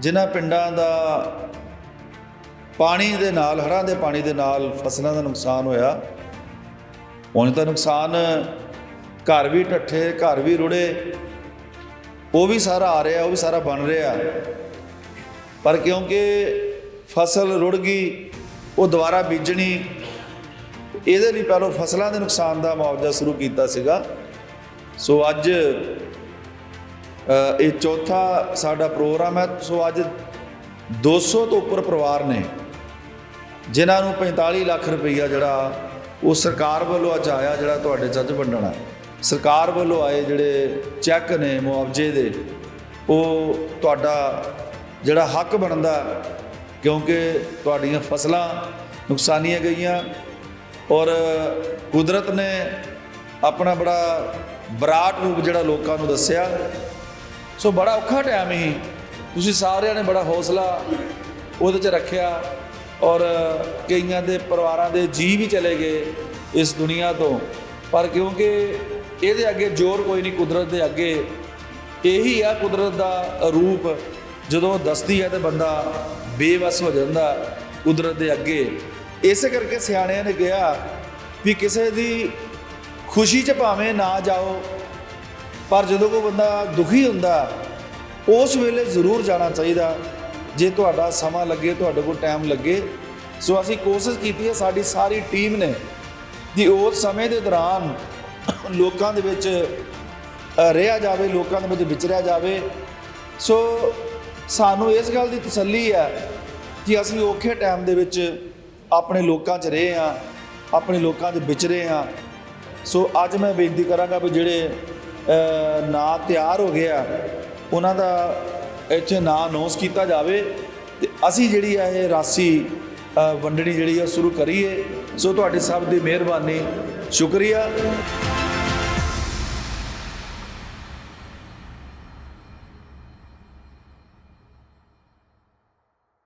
ਜਿਨ੍ਹਾਂ ਪਿੰਡਾਂ ਦਾ ਪਾਣੀ ਦੇ ਨਾਲ, ਹੜ੍ਹਾਂ ਦੇ ਪਾਣੀ ਦੇ ਨਾਲ ਫਸਲਾਂ ਦਾ ਨੁਕਸਾਨ ਹੋਇਆ। ਉਹਨਾਂ ਦਾ ਨੁਕਸਾਨ ਘਰ ਵੀ ਢੱਠੇ ਘਰ ਵੀ ਰੁੜੇ। ਉਹ ਵੀ ਸਾਰਾ ਆ ਰਿਹਾ, ਉਹ ਵੀ ਸਾਰਾ ਬਣ ਰਿਹਾ। ਪਰ ਕਿਉਂਕਿ ਫਸਲ ਰੁੜ ਗਈ, ਉਹ ਦੁਬਾਰਾ ਬੀਜਣੀ, ਇਹਦੇ ਲਈ ਪਹਿਲਾਂ ਫਸਲਾਂ ਦੇ ਨੁਕਸਾਨ ਦਾ ਮੁਆਵਜ਼ਾ ਸ਼ੁਰੂ ਕੀਤਾ ਸੀਗਾ। ਸੋ ਅੱਜ ਇਹ ਚੌਥਾ ਸਾਡਾ ਪ੍ਰੋਗਰਾਮ ਹੈ। ਸੋ ਅੱਜ 200 ਤੋਂ ਉੱਪਰ ਪਰਿਵਾਰ ਨੇ, ਜਿਨ੍ਹਾਂ ਨੂੰ 45 ਲੱਖ ਰੁਪਈਆ ਜਿਹੜਾ ਉਹ ਸਰਕਾਰ ਵੱਲੋਂ ਅੱਜ ਆਇਆ, ਜਿਹੜਾ ਤੁਹਾਡੇ ਜੱਜ ਵੰਡਣਾ ਸਰਕਾਰ ਵੱਲੋਂ ਆਏ ਜਿਹੜੇ ਚੈੱਕ ਨੇ, ਮੁਆਵਜ਼ੇ ਦੇ, ਉਹ ਤੁਹਾਡਾ ਜਿਹੜਾ ਹੱਕ ਬਣਦਾ, ਕਿਉਂਕਿ ਤੁਹਾਡੀਆਂ ਫਸਲਾਂ ਨੁਕਸਾਨੀਆਂ ਗਈਆਂ ਔਰ ਕੁਦਰਤ ਨੇ ਆਪਣਾ ਬੜਾ ਬਰਾਟ ਰੂਪ ਜਿਹੜਾ ਲੋਕਾਂ ਨੂੰ ਦੱਸਿਆ। ਸੋ ਬੜਾ ਔਖਾ ਟਾਈਮ ਹੀ ਤੁਸੀਂ ਸਾਰਿਆਂ ਨੇ ਬੜਾ ਹੌਸਲਾ ਉਹਦੇ 'ਚ ਰੱਖਿਆ ਔਰ ਕਈਆਂ ਦੇ ਪਰਿਵਾਰਾਂ ਦੇ ਜੀ ਵੀ ਚਲੇ ਗਏ ਇਸ ਦੁਨੀਆ ਤੋਂ। ਪਰ ਕਿਉਂਕਿ ਇਹਦੇ ਅੱਗੇ ਜ਼ੋਰ ਕੋਈ ਨਹੀਂ ਕੁਦਰਤ ਦੇ ਅੱਗੇ, ਇਹੀ ਆ ਕੁਦਰਤ ਦਾ ਰੂਪ। ਜਦੋਂ ਦੱਸਦੀ ਹੈ ਤੇ ਬੰਦਾ ਬੇਵਸ ਹੋ ਜਾਂਦਾ ਕੁਦਰਤ ਦੇ ਅੱਗੇ। ਇਸੇ ਕਰਕੇ ਸਿਆਣਿਆਂ ਨੇ ਕਿਹਾ ਵੀ ਕਿਸੇ ਦੀ ਖੁਸ਼ੀ 'ਚ ਭਾਵੇਂ ਨਾ ਜਾਓ ਪਰ ਜਦੋਂ ਕੋਈ ਬੰਦਾ ਦੁਖੀ ਹੁੰਦਾ, ਉਸ ਵੇਲੇ ਜ਼ਰੂਰ ਜਾਣਾ ਚਾਹੀਦਾ। ਜੇ ਤੁਹਾਡਾ ਸਮਾਂ ਲੱਗੇ, ਤੁਹਾਡੇ ਕੋਲ ਟਾਈਮ ਲੱਗੇ, ਸੋ ਅਸੀਂ ਕੋਸ਼ਿਸ਼ ਕੀਤੀ ਹੈ, ਸਾਡੀ ਸਾਰੀ ਟੀਮ ਨੇ ਕਿ ਉਸ ਸਮੇਂ ਦੇ ਦੌਰਾਨ ਲੋਕਾਂ ਦੇ ਵਿੱਚ ਰਿਹਾ ਜਾਵੇ, ਲੋਕਾਂ ਦੇ ਵਿੱਚ ਵਿਚਰਿਆ ਜਾਵੇ। ਸੋ ਸਾਨੂੰ ਇਸ ਗੱਲ ਦੀ ਤਸੱਲੀ ਹੈ ਕਿ ਅਸੀਂ ਔਖੇ ਟਾਈਮ ਦੇ ਵਿੱਚ ਆਪਣੇ ਲੋਕਾਂ 'ਚ ਰਹੇ ਆ ਆਪਣੇ ਲੋਕਾਂ 'ਚ ਵਿਚਰੇ ਆ ਸੋ ਅੱਜ ਮੈਂ ਬੇਨਤੀ ਕਰਾਂਗਾ ਵੀ ਜਿਹੜੇ ਨਾਂ ਤਿਆਰ ਹੋ ਗਿਆ। ਉਹਨਾਂ ਦਾ ਇੱਥੇ ਨਾਂ ਅਨਾਉਂਸ ਕੀਤਾ ਜਾਵੇ। ਤੇ ਅਸੀਂ ਜਿਹੜੀ ਆ ਇਹ ਰਾਸੀ ਵੰਡਣੀ ਜਿਹੜੀ ਆ ਸ਼ੁਰੂ ਕਰੀਏ। ਸੋ ਤੁਹਾਡੀ ਸਭ ਦੀ ਮਿਹਰਬਾਨੀ। ਸ਼ੁਕਰੀਆ।